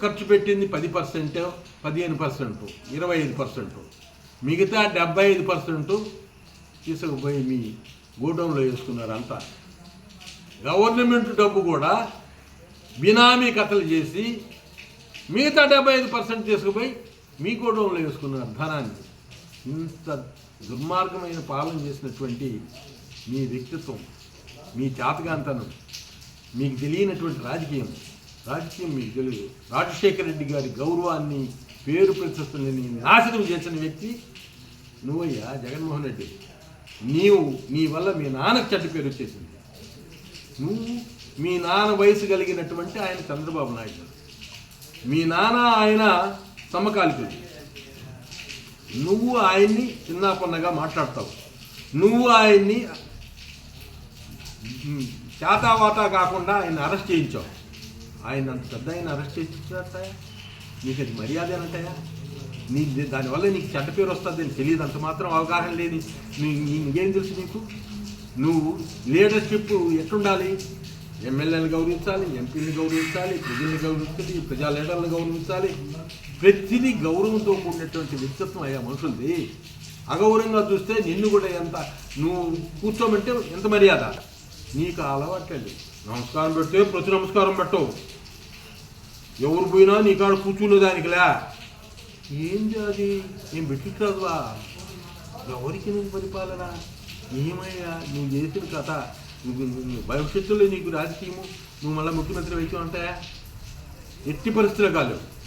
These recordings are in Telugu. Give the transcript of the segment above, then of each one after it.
ఖర్చు పెట్టింది పది పర్సెంట్ పదిహేను పర్సెంట్ ఇరవై ఐదు పర్సెంట్ మిగతా డెబ్బై ఐదు పర్సెంట్ తీసుకుపోయి మీ గోడౌన్లో వేసుకున్నారు అంతా గవర్నమెంట్ డబ్బు కూడా బినామీ కథలు చేసి మిగతా డెబ్బై ఐదు పర్సెంట్ తీసుకుపోయి మీ గోడౌన్లో వేసుకున్నారు ధనాన్ని ఇంత దుర్మార్గమైన పాలన చేసినటువంటి మీ వ్యక్తిత్వం మీ చేతగాంతనం మీకు తెలియనటువంటి రాజకీయం రాజకీయం మీకు తెలియదు. రాజశేఖర రెడ్డి గారి గౌరవాన్ని పేరు ప్రతిష్టని నాశనం చేసిన వ్యక్తి నువ్వయ్యా? జగన్మోహన్ రెడ్డి. నీవు నీ వల్ల మీ నాన్నకు చెడ్డ పేరు వచ్చేసింది. నువ్వు మీ నాన్న వయసు కలిగినటువంటి ఆయన చంద్రబాబు నాయుడు. గారు. మీ నాన్న ఆయన సమకాలికుడు. నువ్వు ఆయన్ని చిన్న పొన్నగా మాట్లాడతావు. నువ్వు ఆయన్ని చాతావాతా కాకుండా ఆయన అరెస్ట్ చేయించావు. ఆయన అంత పెద్ద ఆయన అరెస్ట్ చేయించారటాయా నీకు అది మర్యాద ఏనంటాయా నీ దానివల్ల నీకు చెడ్డ పేరు వస్తుంది అని తెలియదు. అంత మాత్రం అవగాహన లేని నీ నీకేం తెలుసు నీకు? నువ్వు లీడర్షిప్ ఎట్లుండాలి? ఎమ్మెల్యేలు గౌరవించాలి ఎంపీని గౌరవించాలి ప్రజల్ని గౌరవించాలి ప్రజా లీడర్లను గౌరవించాలి. ప్రతిదీ గౌరవంతో కూడినటువంటి వ్యక్తిత్వం అయ్యా మనుషులది. అగౌరవంగా చూస్తే నిన్ను కూడా ఎంత నువ్వు కూర్చోమంటే ఎంత మర్యాద? నీకు అలవాటండి అలవాట్లేదు నమస్కారం పెడితే ప్రతి నమస్కారం పెట్టవు. ఎవరు పోయినా నీ కాడ కూర్చునే దానికిలా ఏంది అది నేను పెట్టిట్రాదువా ఎవరికి నువ్వు పరిపాలన? ఏమయ్యా? నువ్వు చేసిన కథ. నువ్వు నువ్వు భవిష్యత్తులో నీకు రాజకీయము. నువ్వు మళ్ళీ ముఖ్యమంత్రి వైద్యం అంటాయా ఎట్టి పరిస్థితులు కాలేవు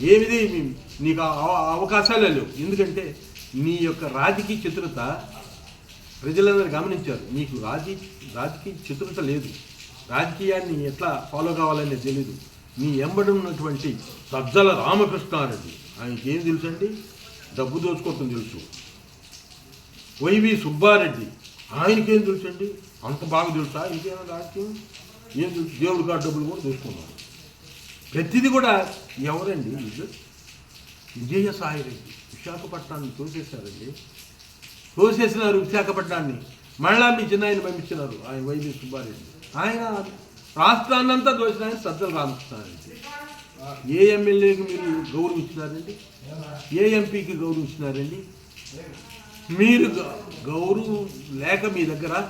ఏమిది? నీకు ఆ- అవకాశాలే లేవు. ఎందుకంటే నీ యొక్క రాజకీయ చతురత ప్రజలందరూ గమనించారు. నీకు రాజీ రాజకీయ చతురత లేదు. రాజకీయాన్ని ఎట్లా ఫాలో కావాలనేది తెలీదు. నీ ఎంబడి ఉన్నటువంటి సజ్జల రామకృష్ణారెడ్డి. ఆయనకి ఏం తెలుసండి? డబ్బు దోచుకోవటం తెలుసు. Y V Subba Reddy. ఆయనకేం తెలుసండి? అంత బాగా తెలుసా? ఇంకేమైనా రాజకీయం? ఏం తెలుసు? దేవుడు కాదు డబ్బులు కూడా దోచుకున్నాడు ప్రతిదీ కూడా ఎవరండి? ఇది విజయసాయి రెడ్డి. విశాఖపట్నాన్ని తోసేశారండి. తోసేసినారు విశాఖపట్నాన్ని. మళ్ళా మీ చిన్నాయన పంపించినారు. ఆయన వైద్య సుబ్బారెడ్డి. ఆయన రాష్ట్రాన్నంతా దోసిన ఆయన సజ్జల రామకృష్ణారెడ్డి. ఏ ఎమ్మెల్యేకి మీరు గౌరవించినారండి ఏ ఎంపీకి గౌరవించినారండి మీరు గౌరవం లేక మీ దగ్గర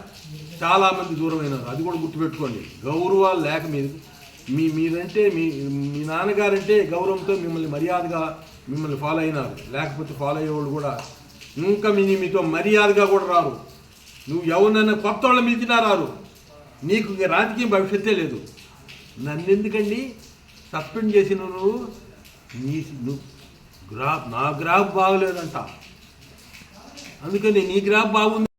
చాలామంది దూరమైనారు. అది కూడా గుర్తుపెట్టుకోండి. గౌరవాలు లేక మీరు మీ మీరంటే మీ మీ నాన్నగారంటే గౌరవంతో మిమ్మల్ని మర్యాదగా మిమ్మల్ని ఫాలో అయినారు. లేకపోతే ఫాలో అయ్యేవాళ్ళు కూడా ఇంకా మీ మీతో మర్యాదగా కూడా రారు. నువ్వు ఎవరినైనా కొత్త వాళ్ళ మించినా రారు. నీకు ఇంక రాజకీయ భవిష్యత్తే లేదు. నన్ను ఎందుకండి సస్పెండ్ చేసిన నువ్వు నీ నువ్వు గ్రాఫ్ నా గ్రాఫ్ బాగలేదంట. అందుకని నీ గ్రాఫ్ బాగుంది.